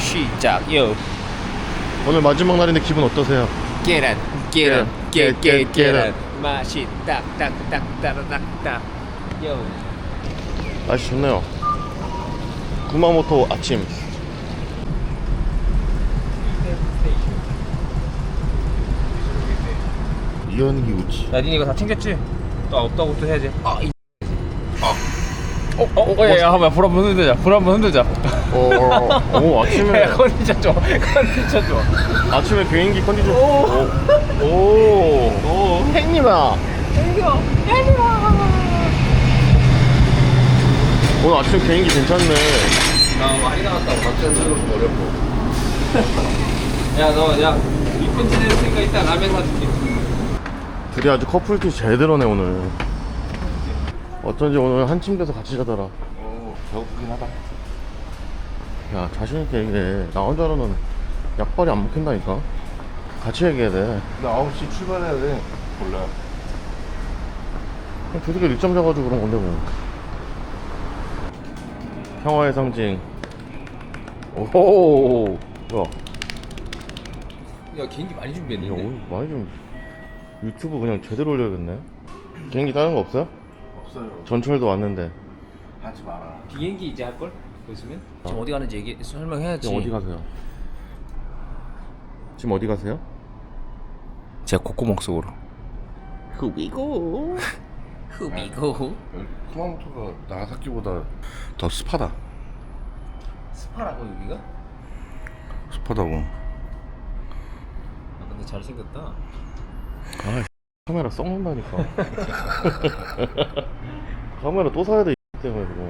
시작 요 오늘 마지막 날인데 기분 어떠세요? 계란 계란 계란, 깨깨 계란. 계란 맛이 딱딱딱 따라닥딱 요 날씨 좋네요. 구마모토 아침. 이현기 우치. 야, 니네 이거 다 챙겼지? 또 없다고 또 해야지. 아, 이. 아. 어, 어, 어, 야, 야, 한번 불 한번 흔들자. 불 한번 흔들자. 어, 오 아침에 야, 컨디션 좋아. 컨디션 좋아. 아침에 비행기 컨디션. 오. 오, 오, 오, 행님아. 오늘 아침 비행기 괜찮네. 나 많이 나왔다고. 갑자기 좀 어렵고. 야, 너, 야, 이쁜 지냈으니까 이따 라면 사줄게. 둘이 아주 커플티 제대로네 오늘. 어쩐지 오늘 한 침대에서 같이 자더라. 오, 배고프긴 하다. 야 자신 있게 얘기해. 나 혼자로는 약발이 안 먹힌다니까. 같이 얘기해야 돼. 나 9시 출발해야 돼. 몰라. 그냥 두둑이 늦잠 자가지고 그런 건데 뭐. 평화의 상징. 오호. 뭐야? 야, 개인기 많이 야, 준비했는데. 오늘 많이 좀 유튜브 그냥 제대로 올려야겠네. 비행기 다른 거 없어요? 없어요. 전철도 왔는데. 하지 마라. 비행기 이제 할 걸? 보시면. 지금 어디 가는지 얘기 설명해야지. 지금 어디 가세요? 지금 어디 가세요? 제 콧구멍 속으로. 후비고. 여기 쿠마모토가 나가사키보다 더 습하다. 스파라고 여기가? 습하다고. 아, 근데 잘생겼다. 아, 카메라 썩는다니까. 카메라 또 사야 돼, 이 때문에 그거.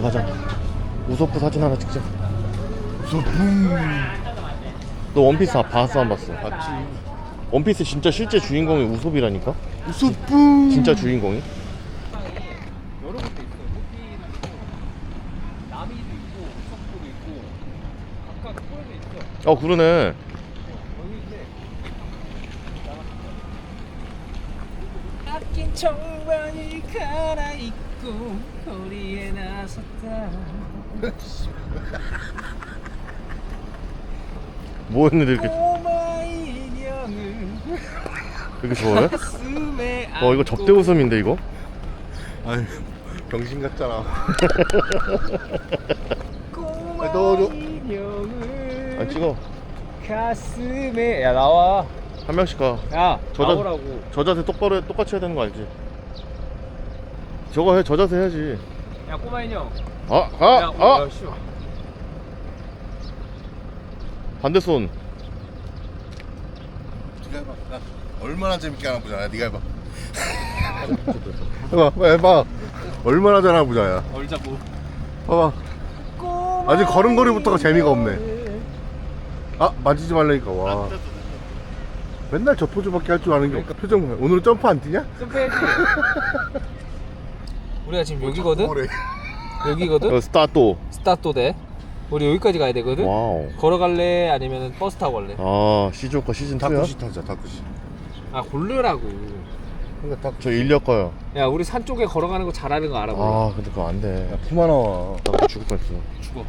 저기 가자. 우소프 사진 하나 찍자. 우소프. 너 원피스 아- 봤어, 안 봤어? 맞지. 원피스 진짜 실제 주인공이 우소비라니까? 우소프. 진짜 주인공이? 여러 곳도 있어. 호피도 있고, 나미도 있고, 우석도도 있고, 각각 프로도 있어. 어, 그러네. 여기 있네. 아낀 청바지 갈아입고 거리에 나섰다. 뭐 했는데 이렇게, 꼬마 인형을 이렇게 좋아해? 가슴에 어, 이거 접대 웃음인데, 이거? 아유, 병신 같잖아. 꼬마 아, 넣어줘. 인형을 아, 찍어. 가슴에 야 나와 한 명씩 가. 야저 자- 나오라고 저 자세 똑바로 해, 똑같이 해야 되는 거 알지? 저거 해, 저 자세 해야지. 야 꼬마 인형 아, 야, 아, 아! 야, 씨. 반대손. 네가 해봐. 나 얼마나 재밌게 하나 보자. 야, 네가 해봐. 해봐, 빨리 해봐. 얼마나 잘하나 보자, 야. 얼자고 봐봐. 아직 걸음걸이부터가 재미가 없네. 아, 만지지 말라니까, 와. 맨날 저 포즈밖에 할 줄 아는 게 없다. 표정 봐. 오늘은 점프 안 뛰냐? 점프해야지 우리가 지금 여기거든 뭐래. 여기거든 어. 스타트 돼 우리 여기까지 가야 되거든 와우. 걸어갈래 아니면 버스 타고 갈래 아, 시즈오카 시즌 2야? 다쿠시 타자, 다쿠시. 아 고르라고 그러니까 다저 인력 거요. 야 우리 산 쪽에 걸어가는 거 잘하는 거 알아 아, 근데 그거 안 돼. 그만 나와. 나 죽을 뻔했어. 죽어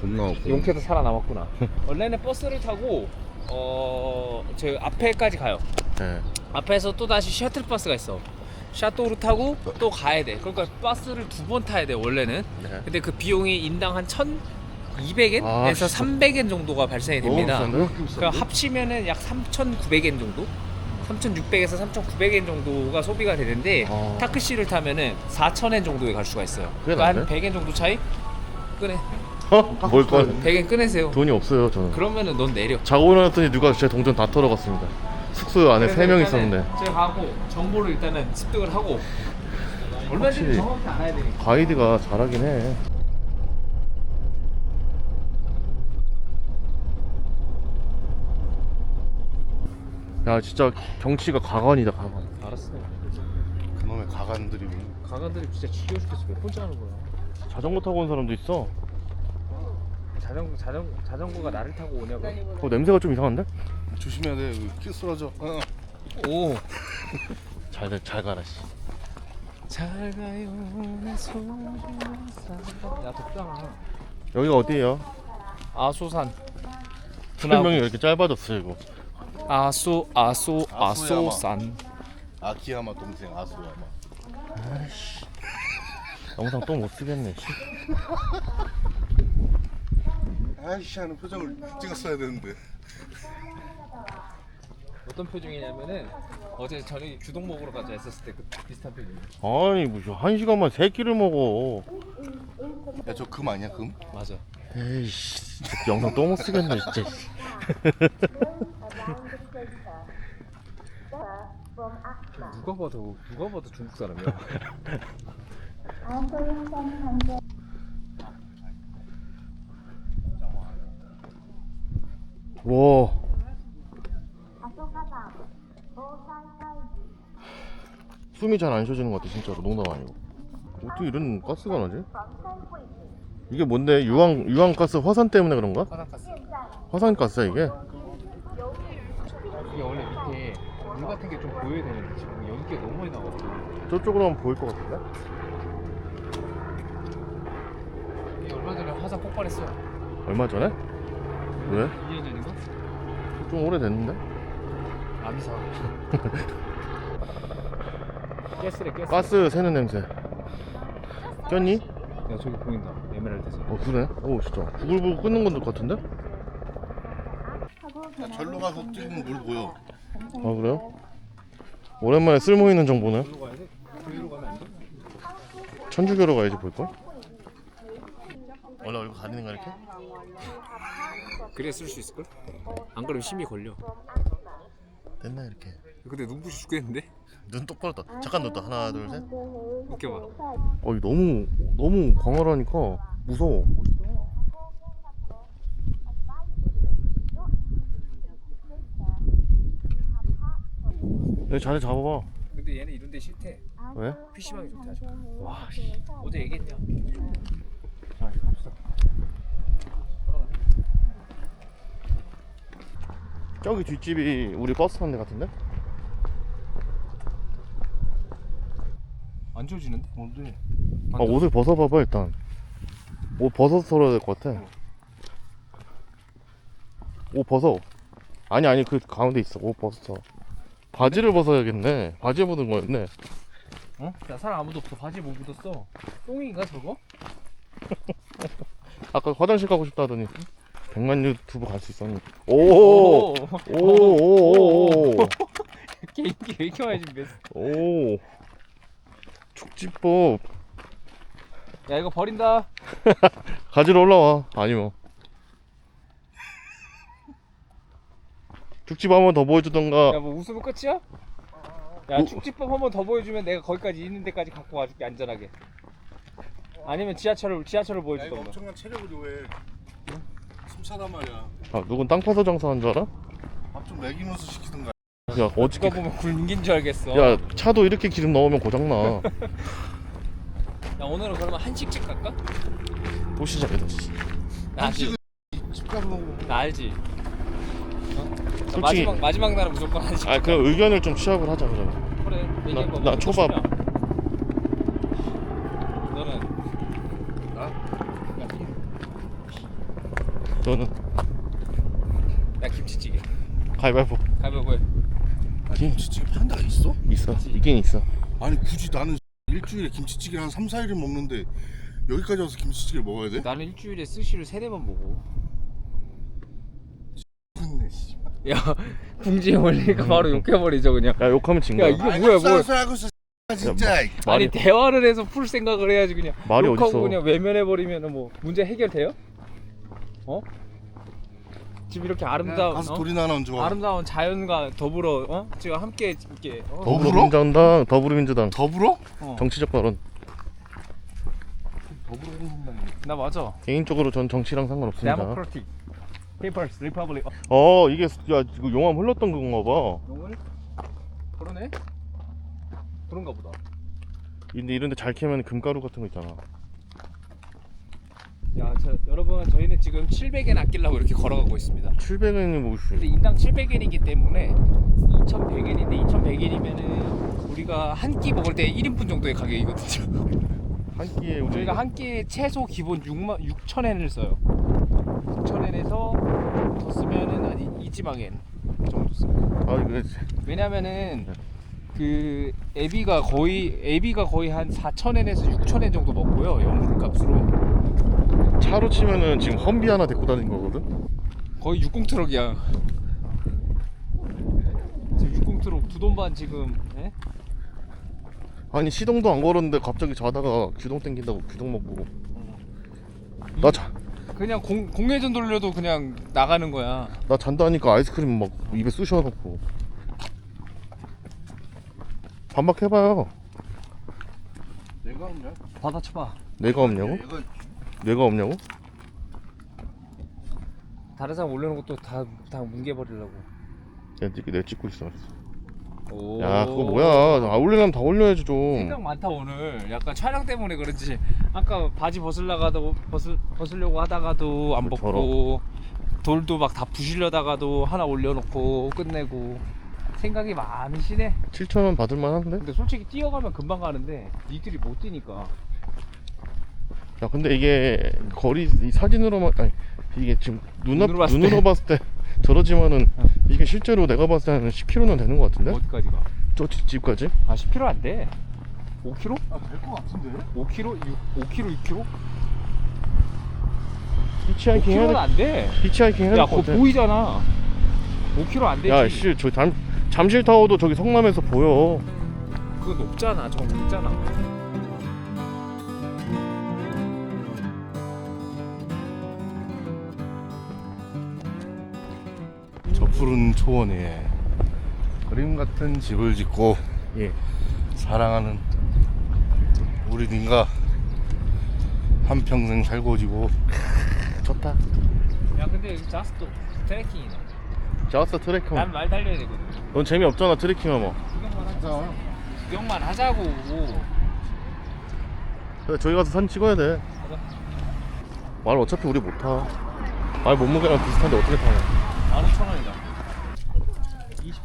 겁나 없고. 용케도 살아남았구나 원래는 버스를 타고 어 저 앞에까지 가요 네. 앞에서 또 다시 셔틀버스가 있어. 샤토를 타고 또 가야 돼. 그러니까 버스를 두 번 타야 돼 원래는. 네. 근데 그 비용이 인당 한 1,200엔에서 아, 진짜. 300엔 정도가 발생이 됩니다. 그러니까 합치면은 약 3,900엔 정도? 3,600에서 3,900엔 정도가 소비가 되는데 아. 타크시를 타면은 4,000엔 정도에 갈 수가 있어요. 그러니까 한 나은데? 100엔 정도 차이? 끄내. 어? 뭘 거? 100엔 끄내세요. 돈이 없어요, 저는. 그러면은 넌 내려. 자고 일어났더니 누가 제 동전 다 털어갔습니다. 코스 안에 세 명 있었는데 제가 하고 정보를 일단은 습득을 하고 얼마인지 확실히. 정확히 알아야 되니까 가이드가 잘하긴 해. 야 진짜 경치가 가관이다 가관. 알았어 그놈의 가관들이 뭐. 강아들이 진짜 지겨워 죽겠어 몇 번째 하는 거야 자전거 타고 온 사람도 있어. 자전거 자전거 자전거가 나를 타고 오냐고 어 냄새가 좀 이상한데? 조심해야 돼. 키 쓰러져. 어. 오. 잘, 잘 가라 씨 잘 가요 내 소중한 사람. 야 덥잖아. 여기가 어디예요? 아소산. 설명이 왜 이렇게 짧아졌어 이거 아소 아소 아소야마. 아소산. 아키야마 동생 아수야마. 영상 또 못 쓰겠네 씨. 아이씨 하는 표정을 찍었어야 되는데. 어떤 표정이냐면은 어제 저녁에 주동 먹으러 가자 했었을 때 그 비슷한 표정이야. 아니 무슨 한 시간만 세 끼를 먹어 야 저 금 아니야 금? 맞아. 에이씨 영상 또 못 쓰겠네 진짜 누가 봐도 누가 봐도 중국 사람이야. 와 숨이 잘 안 쉬어지는 것 같아 진짜로 농담 아니고 어떻게 이런 가스가 나지? 이게 뭔데 유황 유황 가스 화산 때문에 그런가? 화산가스. 화산 가스야 이게? 이게 원래 밑에 물 같은 게 좀 보여야 되는데 지금 연기가 너무 많이 나가지고 저쪽으로 하면 보일 것 같은데? 이게 얼마 전에 화산 폭발했어. 얼마 전에? 왜? 2년 전인가? 좀 오래됐는데? 아미사. 가스래 가스. 가스 새는 냄새 꼈니? 야 저기 보인다. 에메랄드에서. 어 그래? 오 진짜 부글부글 끓는 건 같은데? 야 절로 가서 찍으면 물 보여. 아 그래요? 오랜만에 쓸모 있는 정보네 가면 안 돼? 천주교로 가야지 볼걸? 원래 얼굴 가리는 거 이렇게? 그래 쓸 수 있을걸? 안 그러면 심이 걸려. 됐나 이렇게 근데 눈부시 죽겠는데? 눈 똑바로 떠 잠깐 눈 떠 하나 둘셋 웃겨봐. 어 이거 너무 너무 광활하니까 무서워 여기 자리 잡아봐 근데 얘는 이런 데 싫대. 왜? PC방이 좋대 아주. 와 씨. 어제 얘기했냐? 자 갑시다 저기 뒷집이 우리 버스 타는 데 같은데? 안 지워지는데? 뭔데? 아 옷을 벗어봐봐 일단 옷 벗어서 털어야 될 것 같아 옷 벗어 아니 아니 그 가운데 있어 옷 벗어 바지를 벗어야겠네 바지에 묻은 거였네 어? 야 사람 아무도 없어. 바지 못 묻었어. 똥인가 저거? 아까 화장실 가고 싶다 하더니 백만 유튜브 갈 수 있었니 오오 오오오 게임기 왜 이렇게 많이 준비했어? 오 축지법 야 이거 버린다. 가지러 올라와 아니면 축지법 한번 더 보여주던가 야 뭐 웃으면 끝이야? 야 우- 축지법 한번 더 보여주면 내가 거기까지 있는 데까지 갖고 와줄게 안전하게. 아니면 지하철을 지하철을 야 이거 보여주던가. 엄청난 체력을 요해. 숨차단 말이야. 아 누군 땅 파서 장사한 줄 알아? 밥 좀 먹이면서 시키든가. 야 어떻게 누가 보면 굴긴 줄 알겠어. 야 차도 이렇게 기름 넣으면 고장나 야 오늘은 그러면 한식집 갈까? 또 시작이다 씨. 나 알지. 한식은 집 가서 먹고. 나 알지. 어? 나 솔직히- 마지막 마지막 날은 무조건 한식. 아 그냥 의견을 좀 취합을 하자 그러면 그래. 얘기해봐. 나뭐 먹고 초밥. 싶냐? 너는 나? 야, 김- 너는 나 김치찌개. 가위바위보 가위바위보 해. 김치찌개 파는 데가 있어? 있어 있긴 있어 아니 굳이 나는 일주일에 김치찌개 한 3, 4일을 먹는데 여기까지 와서 김치찌개를 먹어야 돼? 나는 일주일에 스시를 세네 번 먹어. 씨. 야 궁지에 올리니까 바로 욕해버리죠 그냥. 야 욕하면 진 야 거야 이게 뭐야 뭐야. 하고 있어 진짜. 말이, 아니 대화를 해서 풀 생각을 해야지 그냥 말이 욕하고 어딨어. 그냥 외면해버리면 뭐 문제 해결돼요? 어? 지금 이렇게 아름다운 가서 어? 돌이나 하나 얹어. 아름다운 자연과 더불어 어? 지금 함께 이렇게 어? 더불어? 더불어민주당 더불어민주당 더불어? 어. 정치적 발언 더불어 나 맞아 개인적으로 전 정치랑 상관없습니다 데모크라틱 Papers Republic. 어 이게 야 이거 용암 흘렀던 건가 봐 용을? 그러네. 그런가 보다. 근데 이런데 잘 캐면 금가루 같은 거 있잖아 야, 저, 여러분 저희는 지금 700엔 아끼려고 이렇게 걸어가고 있습니다. 700원이 뭐지 근데 인당 700엔이기 때문에 2,100엔인데 2,100엔이면은 우리가 한 끼 먹을 때 1인분 정도의 가격이거든요. 한 끼에 우리 저희가 한 끼에 최소 기본 6만 6,000엔을 써요. 6,000엔에서 더 쓰면은 아니 이지방엔 정도 씁니다. 아 이거 왜냐면은 그 애비가 거의 애비가 거의 한 4,000엔에서 6,000엔 정도 먹고요. 연분값으로 차로 치면은 지금 험비 하나 데리고 다니는 거거든 거의 60 트럭이야. 지금 60 트럭 두 돈 반 지금 예? 아니 시동도 안 걸었는데 갑자기 자다가 규동 땡긴다고 규동 먹고 나, 자, 그냥 공, 공회전 돌려도 그냥 나가는 거야. 나 잔다니까 아이스크림 막 입에 쑤셔놓고 반박해봐요 내가 없냐? 받아쳐봐. 내가 없냐고? 이거 내가 없냐고? 다른 사람 올려놓은 것도 다, 다 뭉개버리려고. 야, 니- 내 찍고 있어. 오. 야, 그거 뭐야? 아, 올리려면 다 올려야지 좀. 생각 많다 오늘. 약간 촬영 때문에 그런지 아까 바지 벗으려가도 벗을 벗으려고 하다가도 안 벗고 돌도 막 다 부시려다가도 하나 올려놓고 끝내고 생각이 많으시네. 7천 원 받을 만한데? 근데 솔직히 뛰어가면 금방 가는데 니들이 못 뛰니까. 야, 근데 이게 거리 이 사진으로만 아니 이게 지금 눈앞 눈으로 봤을 눈으로 때. 봤을 때 저러지만은 어. 이게 실제로 내가 봤을 때는 10km는 되는 것 같은데? 어디까지 가? 저 뒷집까지? 아 10km 안 돼. 5km? 아될 것 같은데? 5km? 6, 5km? 6km? 히치하이킹 해야 5km는 돼. 안 돼. 히치하이킹 해야 야, 될것 그거 같아. 보이잖아. 5km 안 되지. 야, 씨, 저 잠, 잠실 타워도 저기 성남에서 보여. 그거 높잖아. 저거 높잖아. 푸른 초원에 그림 같은 집을 짓고 예. 사랑하는 우리 님과 한 평생 살고 지고 좋다. 야, 근데 여기 자스도 트레킹이네. 자왔어 트레킹. 난말 달려야 되거든. 넌 재미 없잖아 트레킹하면. 구경만 하자. 구경만 하자고. 그래, 저기 가서 사진 찍어야 돼. 가자. 말 어차피 우리 못 타. 말 몸무게랑 비슷한데 어떻게 타냐? 15,000원이다.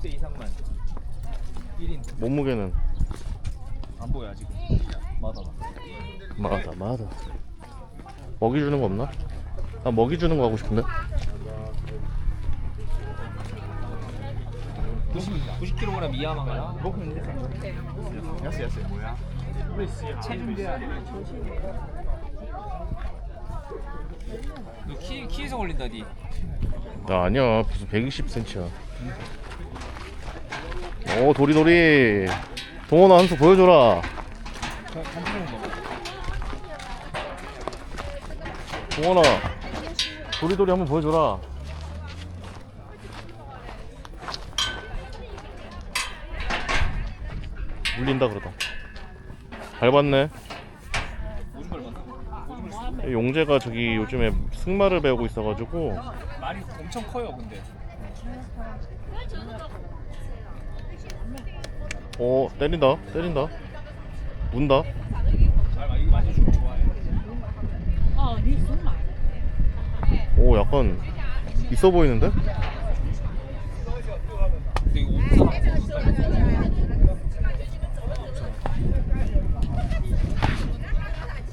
20대 이상만. 1인. 몸무게는 안 보여, 지금. 맞아. 맞아 맞아. 먹이 주는 거 없나? 나 먹이 주는 거 하고 싶은데. 90, 90kg 이하만 가나? 야스 야스 뭐야? 체중대야 너 키 키에서 걸린다 니 나 아니야 무슨 120cm야. 오 도리도리. 동원아 한 수 보여줘라. 동원아 도리도리 한번 보여줘라. 물린다 그러다. 밟았네. 용재가 저기 요즘에 승마를 배우고 있어가지고 말이 엄청 커요 근데 어 때린다 때린다 문다. 오 약간 있어 보이는데?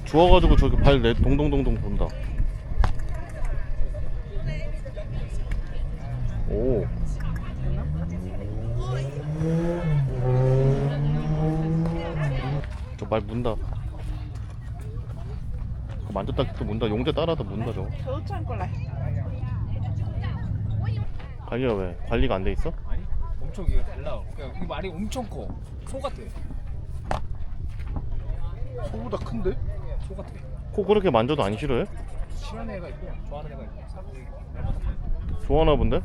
주워가지고 저기 발 내 동동동동 돈다 오 저 말 문다 그거 만졌다 또 문다 용재 따라다 문다 저거 coi lại. 관리가 왜 관리가 안 돼 있어? 아니 엄청 이거 달라 그냥 이 말이 엄청 커 소 같아 소보다 큰데? 소 같아 코 그렇게 만져도 안 싫어해? 싫어하는 애가 있고 좋아하는 애가 있고 좋아하나 본데?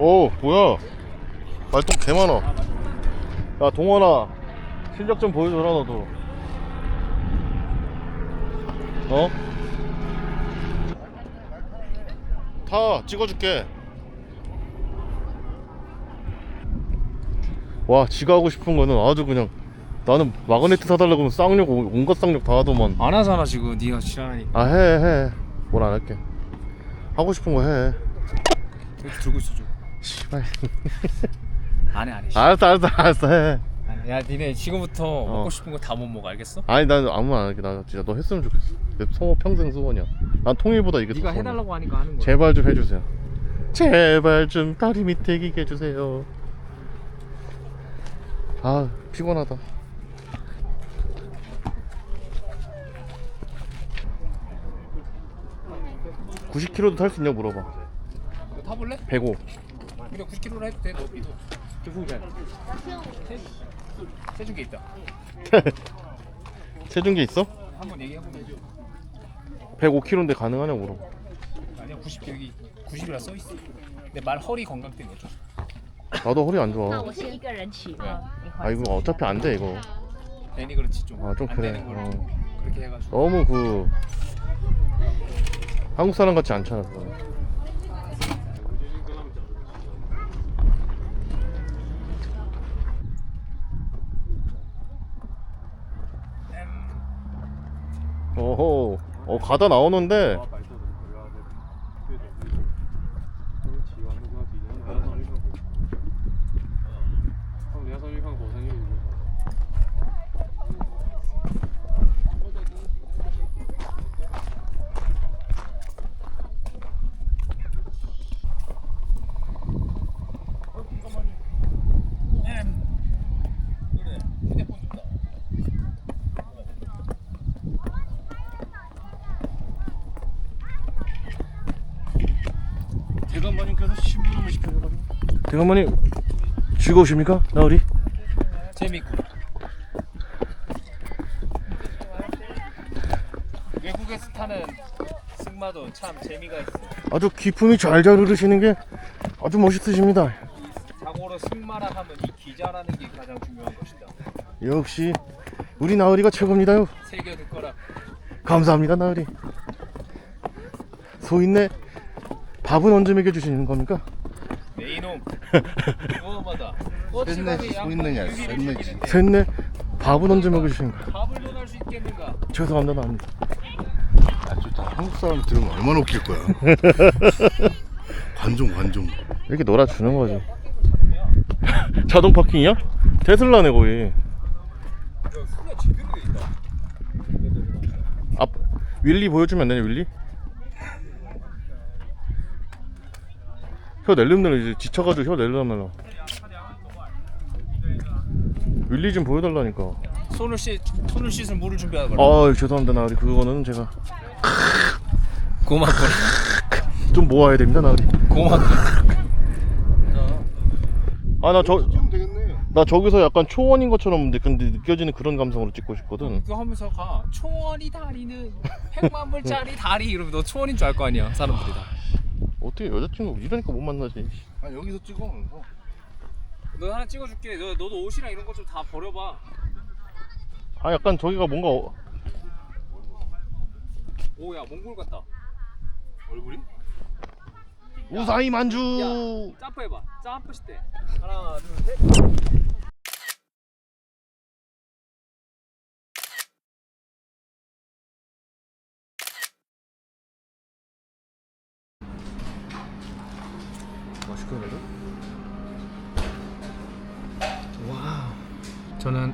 오 뭐야? 말똥 개 많아. 야 동원아. 실력 좀 보여줘라 너도. 어? 타 찍어줄게. 와 지가 하고 싶은 거는 아주 그냥 나는 마그네트 사달라고 하면 쌍욕 온- 온갖 쌍욕 다 하더만. 안 하잖아 지금. 네가 지랄하니까 아해 해뭘 안 할게. 하고 싶은 거해. 들고 있어 좀 씨발. 안해 안해 알았어 알았어 알았어. 해. 야 니네 지금부터 어. 먹고 싶은 거 다 못 먹어 알겠어? 아니 난 아무 말안 할게. 나 진짜 너 했으면 좋겠어. 내 성호 평생 소원이야. 난 통일보다 이게 더 네가 소원이야. 해달라고 하니까 하는 거야. 제발 좀 해주세요. 제발 좀 다리 밑에 기게 해주세요. 아 피곤하다. (90km도 탈 수 있냐 물어봐. 이거 타볼래? 105 그냥 90kg로 해도 돼너 믿어 교수잘 세준게 있다 체중계 있어? 한번 얘기해보면 105kg인데 가능하냐 물어봐 아니야 90 여기 90이라 써있어 근데 말 허리 건강 때문에 어쩔 수 없어 나도 허리 안 那 좋아 我先一个人骑吗？你 아 이거 어차피 안 돼 이거 괜히 그렇지 좀 아 좀 안 그래 되는 걸 어. 그렇게 해가지고 너무 그 한국 사람 같지 않잖아 그거. 오호 어 가다 나오는데 휴대폰 준다 시켜줘가지고 대감마님 즐거우십니까? 나으리? 재밌고. 외국에서 타는 승마도 참 재미가 있어 아주 기품이 잘잘 흐르시는 게 아주 멋있으십니다. 자고로 승마라 하면 이 기자라는 게 가장 중요한 것이다. 역시 우리 나으리가 최고입니다요. 새겨 듣거라. 감사합니다 나으리. 소인네 밥은 언제 먹여주시는 겁니까? 내 이놈. 양반 소인네냐, 유리를 셋네지. 죽이는데 셋네 밥은 언제 먹여주시는 거야? 밥을 논할 수 있겠는가? 죄송합니다 나입니다 아 진짜 한국 사람 들으면 얼마나 웃길 거야. 관종 관종. 이렇게 놀아주는 거지. 자동 파킹이야? 테슬라네 거의. 야 수가 제대로 돼 있다. 앞 윌리 보여주면 안 되냐 윌리? 혀 낼름낼름 이제 지쳐가지고 혀 낼름낼름 윌리 좀 보여달라니까. 손을 씻 손을 씻을 물을 준비하거라 아 죄송합니다 나으리. 그거는 제가 고맙거라 좀 모아야 됩니다 나으리. 고맙거라 아나저 찍으면 되겠네. 나 저기서 약간 초원인 것처럼 느- 근데 느껴지는 그런 감성으로 찍고 싶거든. 그거 하면서 가. 초원이 다리는 백만 불짜리 다리 이러면 너 초원인 줄 알 거 아니야 사람들이 다 어떻게 여자친구 이러니까 못 만나지 아 여기서 찍어 너 하나 찍어줄게. 너 너도 옷이랑 이런 거 좀 다 버려봐. 아 약간 저기가 뭔가 어- 오 야 몽골 같다. 얼굴이? 우사히 만주 야 점프 해봐. 점프 시대. 하나 둘 셋.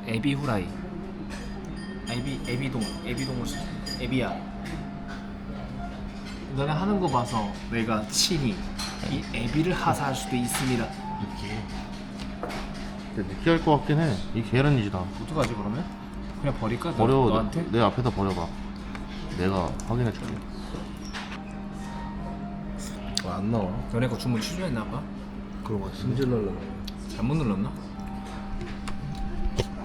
에비 후라이. 에비 에비동 에비동을. 에비야. 너네 하는 거 봐서 내가 친히 이 에비를 하사할 수도 있습니다. 느끼해 근데 느끼할 것 같긴 해 이 계란이지 다 어떡하지 그러면? 그냥 버릴까? 너- 버려 너한테? 내 앞에다 버려봐 내가 확인해 줄게 안 나와 너네 거 주문 취소했나 봐. 그런 거 승질 날라 잘못 눌렀나?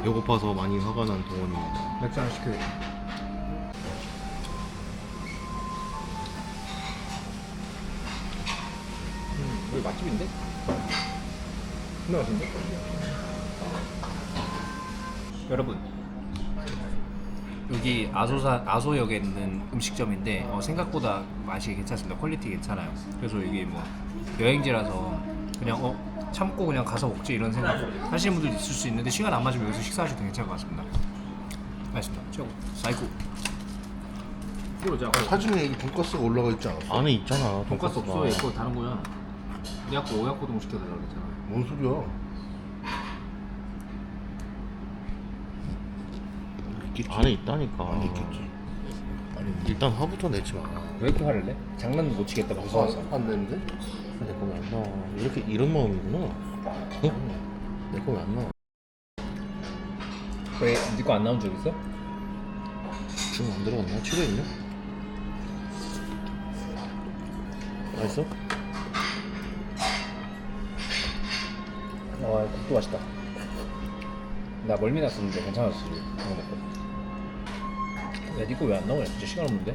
배고파서 많이 화가 난 동원입니다 맥주 하나 시켜야 음, 여기 맛집인데? 존나 맛있는데? 여러분 여기 아소사 아소역에 있는 음식점인데 어, 생각보다 맛이 괜찮습니다. 퀄리티 괜찮아요. 그래서 이게 뭐 여행지라서 그냥 어 참고 그냥 가서 먹지 이런 생각 하시는 분들 있을 수 있는데 시간 안 맞으면 여기서 식사하셔도 괜찮을 것 같습니다. 맛있습니다. 최고. 사이코. 이거자. 사진에 여기 돈가스가 올라가 있지 않았어? 안에 있잖아. 돈까스 없어. 돈가스가. 얘거 다른 거야. 내 아까 오야코동 시켜달라고 그랬잖아. 뭔 소리야? 있겠지. 안에 있다니까. 안에 있겠지. 아니 일단 화부터 내지 마. 왜 이렇게 화를 내? 장난 못 치겠다. 아, 무서워서. 안 되는데? 내 거면 안 나와. 이렇게 이런 마음이구나. 어? 내 거면 안 나와. 왜? 니거 안 나온 적 있어? 지금 안 들어갔나? 치료 있냐? 맛있어? 와 국도 맛있다. 나 멀미 났었는데 괜찮았어. 먹고. 야, 니거 왜안 나오냐? 진짜 시간 없는데?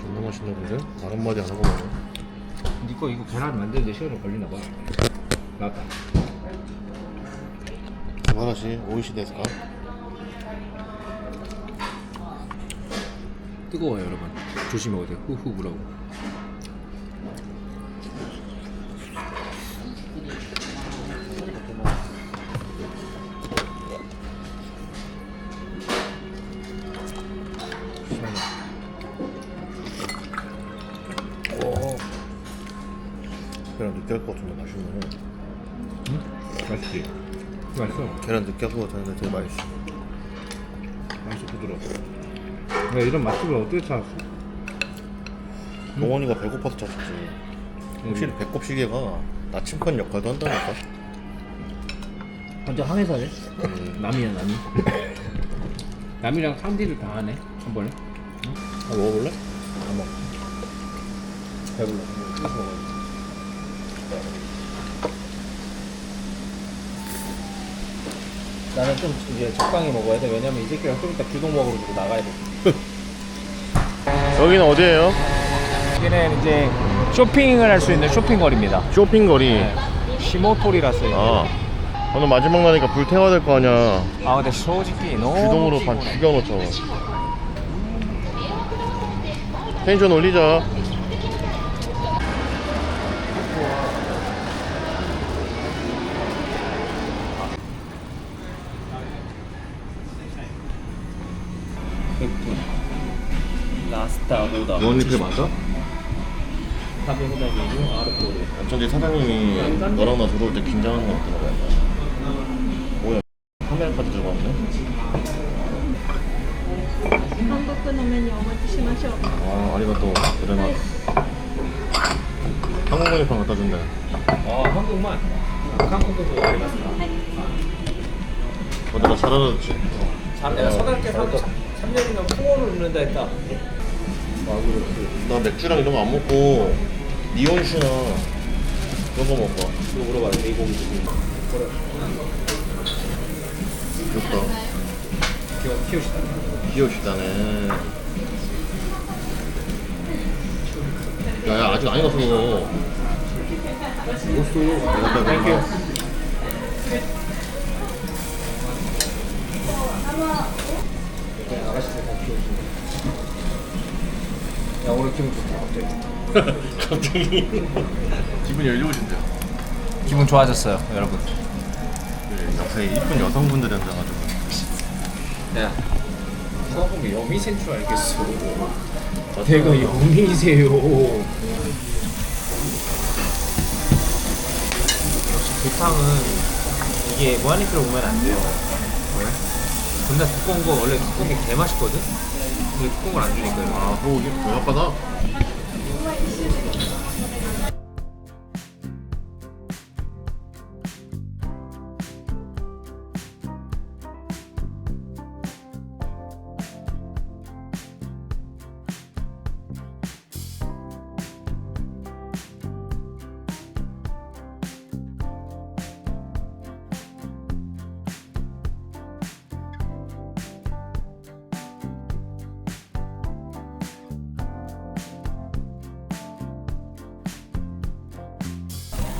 존나 맛있나 본데? 말 한마디 안 하고 먹어. 니거 이거 계란 만드는데 시간이 걸리나 봐. 나왔다. 하나씩 오이시 데스까? 뜨거워요, 여러분. 조심히 먹어야 돼. 후후 불어고. 것 같은데 되게 맛있어. 맛있어, 부드러워. 야, 이런 맛집을 어떻게 찾았어? 동원이가 배고파서 찾았지. 확실히 배꼽 시계가 나침반 역할도 한다니까. 완전 항해사네. 음. 남이야, 남이. 남이랑 상디를 다 하네, 한 번에. 아, 먹어볼래? 안 먹어. 배불러. 먹어야지. 나는 좀 이제 적당히 먹어야 돼. 왜냐면 이 새끼랑 좀 이따 규동 먹으러 주고 나가야 돼. 여기는 어디예요? 여기는 이제 쇼핑을 할 수 있는 쇼핑거리입니다. 쇼핑거리. 시모토리라 써요. 아. 오늘 마지막 날이니까 불 태워야 될 거 아니야. 아 근데 솔직히 너무 규동으로 반 피곤해. 죽여놓자. 텐션 올리자. 어머니 맞아? 어쩐지 사장님이 너랑 나 들어올 때 긴장하는 거 같더라고. 뭐야? 카메라까지 들어갔네? 한국 놈은 영어 조심하셔. 아, 아리가또. 그래, 막. 한국 메뉴판 갖다 준대. 아 한국만. 한국도 알겠습니다. 어, 내가 잘 알아듣지? 잘 내가 서당께 3년이나 풍어를 읊는다 했다. 나 맥주랑 이런 거 안 먹고 니온슈나 그런 거 먹어. 이거 물어봐 돼지고기 귀엽다. 키워, 키우시다 귀여우시다네. 야, 야, 아직 안 익었어. 익었어. 내가 빼, 내가. 아가씨들 다 키우신다 야 오늘 기분 좋다 갑자기 갑자기 기분이 열려오신대요. 기분 좋아졌어요 여러분 네, 옆에 이쁜 여성분들이 앉아가지고. 야 누가 보면 여미센 줄 알겠어 내가 여미세요 역시 불탕은 이게 무한리필로 오면 안 돼요 왜? 존나 두꺼운 거 원래 두꺼운 게 개 맛있거든? 근데 걸안 주니까 아, 소고기? 배고파다.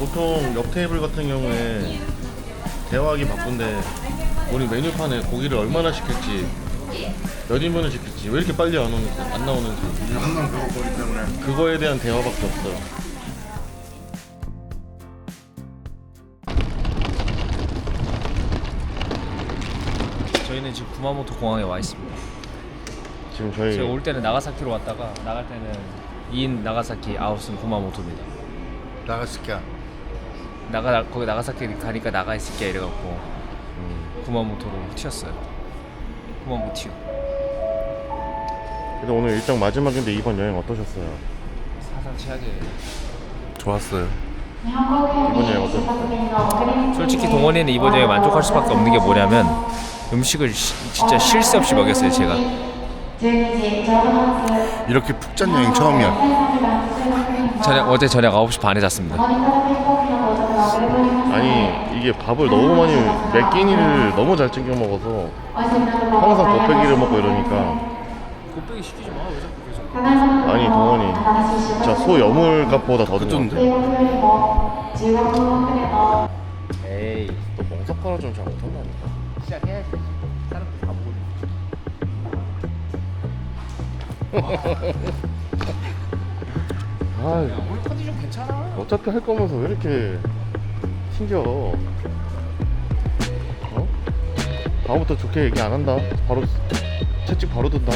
보통 옆 테이블 같은 경우에 대화하기 바쁜데 우리 메뉴판에 고기를 얼마나 시켰지 몇 인분을 시켰지 왜 이렇게 빨리 안 오는지 안 나오는지 항상 그거 보기 때문에 그거에 대한 대화밖에 없어요. 저희는 지금 구마모토 공항에 와 있습니다. 지금 저희 제가 올 때는 나가사키로 왔다가 나갈 때는 2인 나가사키 아웃은 구마모토입니다. 나가시켜 나가 거기 나가사키 가니까 나가 있을게 이래갖고 구마모토로 튀었어요. 튀어. 그래도 오늘 일정 마지막인데 이번 여행 어떠셨어요? 사상 최악의 좋았어요 이번 여행 어떠셨어요? 솔직히 동원이는 이번 여행 만족할 수밖에 없는 게 뭐냐면 음식을 시- 진짜 쉴 새 없이 먹였어요 제가 이렇게 푹 잔 여행 처음이야 저녁 어제 저녁 9시 반에 잤습니다 아니 이게 밥을 너무 많이 몇 끼니를 너무 잘 챙겨 먹어서 항상 곱빼기를 먹고 이러니까. 곱빼기 시키지 마 왜 자꾸 계속. 아니 동원이 진짜 소 여물 값보다 더 든것 같아 에이 너 멍석하나 좀잘 못한다니까 시작해야지. 사람들 다 보고 아 오늘 컨디션 괜찮아. 어차피 할 거면서 왜 이렇게 튕겨. 어? 다음부터 좋게 얘기 안 한다. 바로 채찍 바로 든다